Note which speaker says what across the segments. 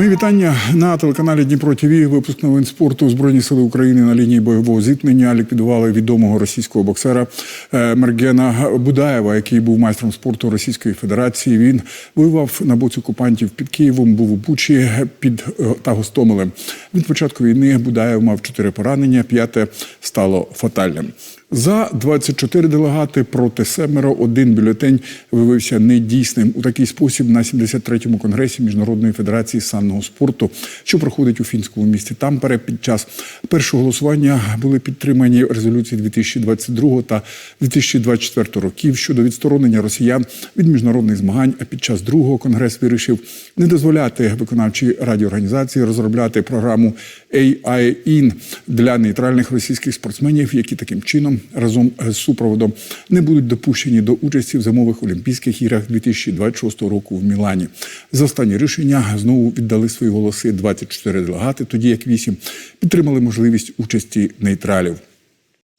Speaker 1: Мої вітання на телеканалі Дніпро ТВ. Випуск новин спорту Збройні сили України на лінії бойового зіткнення ліквідували відомого російського боксера е, Мергена Будаєва, який був майстром спорту Російської Федерації. Він воював на боці окупантів під Києвом, був у Бучі під е, та Гостомелем. Від початку війни Будаєв мав чотири поранення, п'яте стало фатальним. За 24 делегати проти семеро один бюлетень виявився недійсним. У такий спосіб на 73-му конгресі Міжнародної федерації санного спорту, що проходить у фінському місті Тампере, під час першого голосування були підтримані резолюції 2022 та 2024 років щодо відсторонення росіян від міжнародних змагань. А під час другого конгрес вирішив не дозволяти виконавчій раді організації розробляти програму AI-IN для нейтральних російських спортсменів, які таким чином разом з супроводом не будуть допущені до участі в зимових Олімпійських іграх 2026 року в Мілані. За останні рішення знову віддали свої голоси 24 делегати, тоді як 8 підтримали можливість участі нейтралів.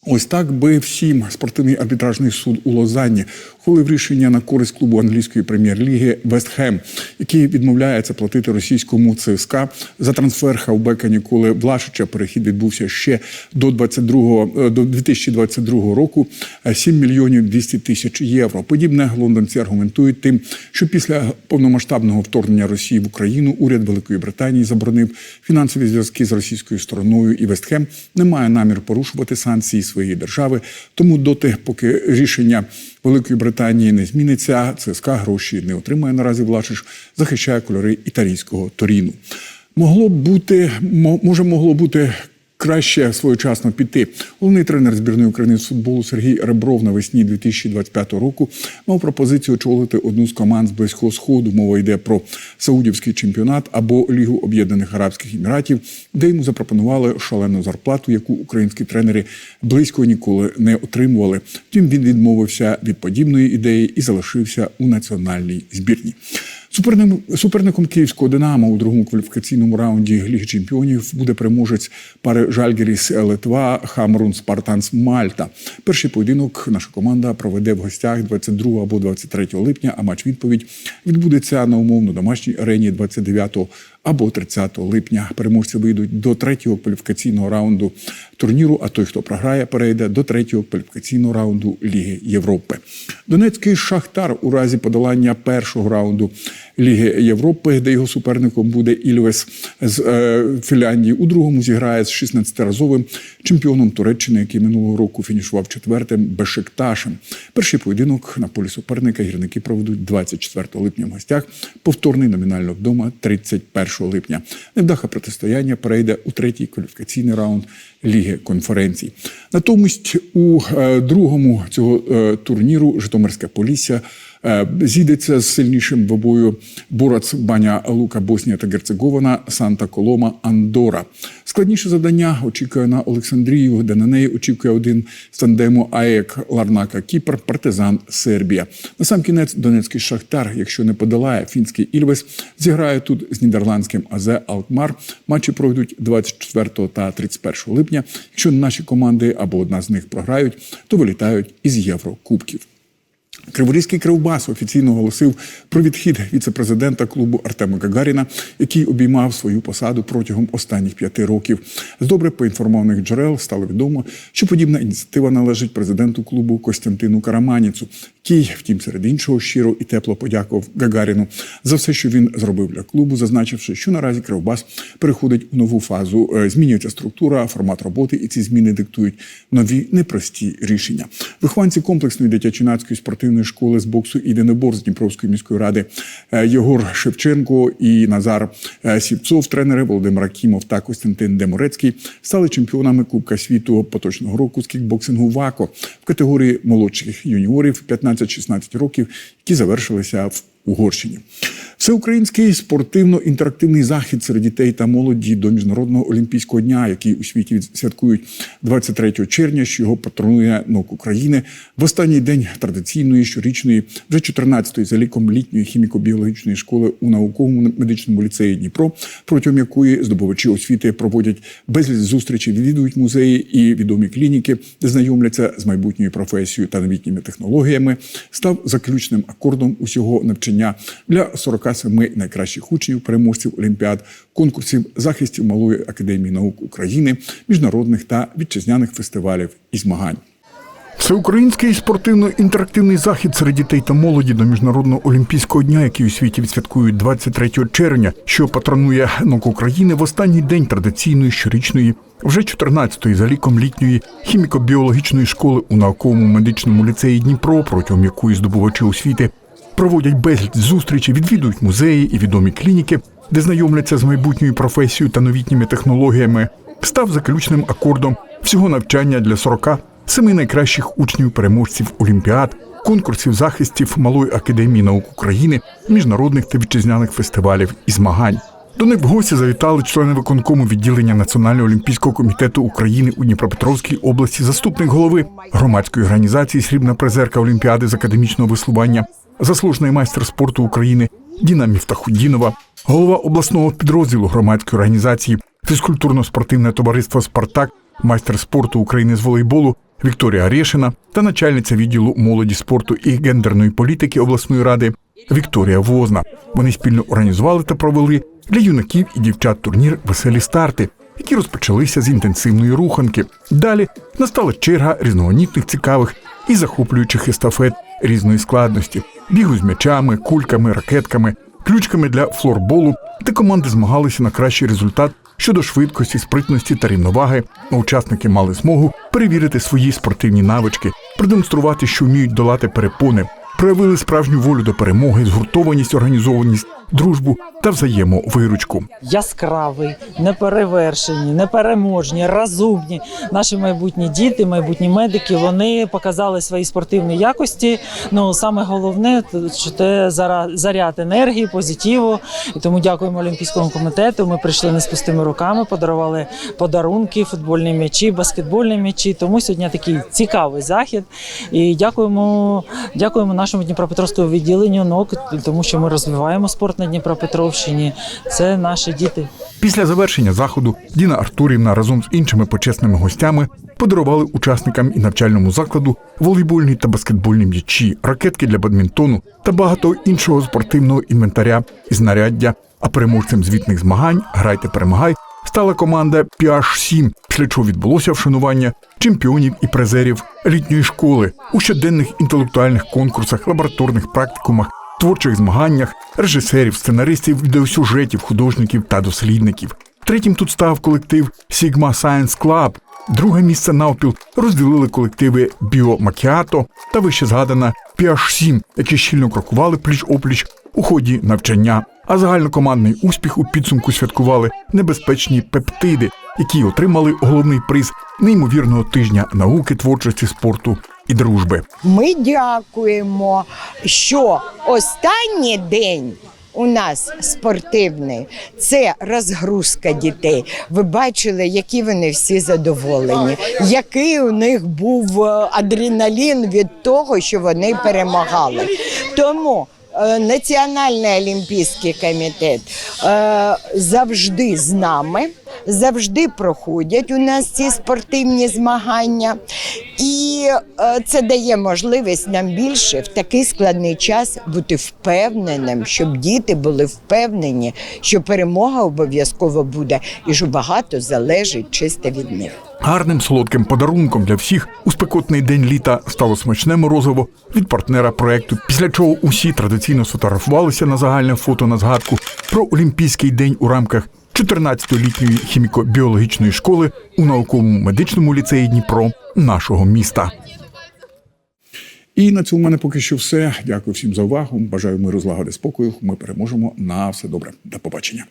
Speaker 1: Ось так би всім спортивний арбітражний суд у Лозанні ухвалив рішення на користь клубу англійської прем'єр-ліги Вестхем, який відмовляється платити російському ЦСКА за трансфер хавбека Ніколи Влашича. Перехід відбувся ще до 22, до 2022 року. 7 мільйонів 200 тисяч євро. Подібне лондонці аргументують тим, що після повномасштабного вторгнення Росії в Україну уряд Великої Британії заборонив фінансові зв'язки з російською стороною, і Вестхем не має намір порушувати санкції своєї держави. Тому доти, поки рішення Великої Британії не зміниться, ЦСКА гроші не отримає наразі Влашич, захищає кольори італійського Торіну. Могло б бути, може, могло бути. Краще своєчасно піти. Головний тренер збірної України з футболу Сергій Ребров навесні 2025 року мав пропозицію очолити одну з команд з близького сходу. Мова йде про саудівський чемпіонат або Лігу Об'єднаних Арабських Еміратів, де йому запропонували шалену зарплату, яку українські тренери близько ніколи не отримували. Втім, він відмовився від подібної ідеї і залишився у національній збірні. Суперником, суперником київського Динамо у другому кваліфікаційному раунді Ліги Чемпіонів буде переможець пари Жальгеріс Литва Хамрун Спартанс Мальта. Перший поєдинок наша команда проведе в гостях 22 або 23 липня. А матч відповідь відбудеться на умовно домашній арені 29 або 30 липня. Переможці вийдуть до третього кваліфікаційного раунду турніру. А той, хто програє, перейде до третього кваліфікаційного раунду Ліги Європи. Донецький Шахтар у разі подолання першого раунду Ліги Європи, де його суперником буде Ільвес з е, Фінляндії. У другому зіграє з 16-разовим чемпіоном Туреччини, який минулого року фінішував четвертим Бешикташем. Перший поєдинок на полі суперника гірники проведуть 24 липня в гостях. Повторний номінально вдома 31 липня. Невдаха протистояння перейде у третій кваліфікаційний раунд Ліги конференцій. Натомість у е, другому цього е, турніру Житомирське Полісся е, зійдеться з сильнішим двобою Борац Баня Лука Боснія та Герцеговина Санта Колома Андора. Складніше завдання очікує на Олександрію, де на неї очікує один з тандему АЕК Ларнака Кіпр, партизан Сербія. На сам кінець Донецький Шахтар, якщо не подолає фінський Ільвес, зіграє тут з нідерландським АЗ Алкмар. Матчі пройдуть 24 та 31 липня. Якщо наші команди або одна з них програють, то вилітають із Єврокубків. Криворізький кривбас офіційно оголосив про відхід віце-президента клубу Артема Гагаріна, який обіймав свою посаду протягом останніх п'яти років. З добре поінформованих джерел стало відомо, що подібна ініціатива належить президенту клубу Костянтину Караманіцу, який, втім, серед іншого щиро і тепло подякував Гагаріну за все, що він зробив для клубу, зазначивши, що наразі Кривбас переходить у нову фазу. Е, Змінюється структура, формат роботи, і ці зміни диктують нові непрості рішення. Вихованці комплексної дитячо-юнацької спортивної школи з боксу і з Дніпровської міської ради е, Єгор Шевченко і Назар е, Сівцов, тренери Володимир Акімов та Костянтин Деморецький стали чемпіонами Кубка світу поточного року з кікбоксингу ВАКО в категорії молодших юніорів 15-16 років, які завершилися в Угорщині. Всеукраїнський спортивно-інтерактивний захід серед дітей та молоді до міжнародного олімпійського дня, який у світі святкують 23 червня, що його патронує НОК України в останній день традиційної щорічної, вже 14-ї за ліком літньої хіміко-біологічної школи у науковому медичному ліцеї Дніпро, протягом якої здобувачі освіти проводять безліч зустрічей, відвідують музеї і відомі клініки, де знайомляться з майбутньою професією та новітніми технологіями, став заключним акордом усього навчання навчання для 47 найкращих учнів, переможців олімпіад, конкурсів захистів Малої академії наук України, міжнародних та вітчизняних фестивалів і змагань. Всеукраїнський спортивно-інтерактивний захід серед дітей та молоді до міжнародного олімпійського дня, який у світі відсвяткують 23 червня, що патронує НОК України в останній день традиційної щорічної, вже 14-ї за ліком літньої хіміко-біологічної школи у науковому медичному ліцеї Дніпро, протягом якої здобувачі освіти проводять безліч зустрічей, відвідують музеї і відомі клініки, де знайомляться з майбутньою професією та новітніми технологіями, став заключним акордом всього навчання для 40 семи найкращих учнів переможців олімпіад, конкурсів захистів Малої академії наук України, міжнародних та вітчизняних фестивалів і змагань. До них в гості завітали члени виконкому відділення Національного олімпійського комітету України у Дніпропетровській області, заступник голови громадської організації Срібна призерка Олімпіади з академічного веслування, заслужений майстер спорту України Діна Міфтахудінова, голова обласного підрозділу громадської організації фізкультурно-спортивне товариство Спартак, майстер спорту України з волейболу Вікторія Решина та начальниця відділу молоді спорту і гендерної політики обласної ради Вікторія Возна. Вони спільно організували та провели для юнаків і дівчат турнір Веселі старти, які розпочалися з інтенсивної руханки. Далі настала черга різноманітних цікавих і захоплюючих естафет різної складності, бігу з м'ячами, кульками, ракетками, ключками для флорболу, де команди змагалися на кращий результат щодо швидкості, спритності та рівноваги. Учасники мали змогу перевірити свої спортивні навички, продемонструвати, що вміють долати перепони, проявили справжню волю до перемоги, згуртованість, організованість, дружбу та взаємовиручку.
Speaker 2: яскравий, неперевершені, непереможні, розумні. Наші майбутні діти, майбутні медики, вони показали свої спортивні якості. Ну саме головне це заряд енергії, позитиву. І тому дякуємо Олімпійському комітету. Ми прийшли не з пустими руками, подарували подарунки, футбольні м'ячі, баскетбольні м'ячі. Тому сьогодні такий цікавий захід. І дякуємо, дякуємо нашому Дніпропетровському відділенню НОК, тому що ми розвиваємо спорт на Дніпропетровщині. Це наші діти.
Speaker 1: Після завершення заходу Діна Артурівна разом з іншими почесними гостями подарували учасникам і навчальному закладу волейбольні та баскетбольні м'ячі, ракетки для бадмінтону та багато іншого спортивного інвентаря і знаряддя. А переможцем звітних змагань Грайте перемагай стала команда PH7, після чого відбулося вшанування чемпіонів і призерів літньої школи у щоденних інтелектуальних конкурсах, лабораторних практикумах, творчих змаганнях, режисерів, сценаристів, відеосюжетів, художників та дослідників. Третім тут став колектив Sigma Science Club. Друге місце навпіл розділили колективи Біо Макіато та вище згадана PH7, які щільно крокували пліч-опліч у ході навчання. А загальнокомандний успіх у підсумку святкували небезпечні пептиди, які отримали головний приз неймовірного тижня науки, творчості, спорту і дружби.
Speaker 3: Ми дякуємо, що останній день. У нас спортивний це розгрузка дітей. Ви бачили, які вони всі задоволені, який у них був е, адреналін від того, що вони перемагали. Тому е, Національний олімпійський комітет е, завжди з нами, завжди проходять у нас ці спортивні змагання, і е, це дає можливість нам більше в такий складний час бути впевненим, щоб діти були впевнені, що перемога обов'язково буде, і що багато залежить чисто від них.
Speaker 1: Гарним солодким подарунком для всіх у спекотний день літа стало смачне морозиво від партнера проекту. Після чого усі традиційно сфотографувалися на загальне фото на згадку про Олімпійський день у рамках 14-ї літньої хіміко-біологічної школи у науковому медичному ліцеї Дніпро нашого міста. І на цьому в мене поки що все. Дякую всім за увагу. Бажаю миру, злагоди, спокою. Ми переможемо на все добре. До побачення.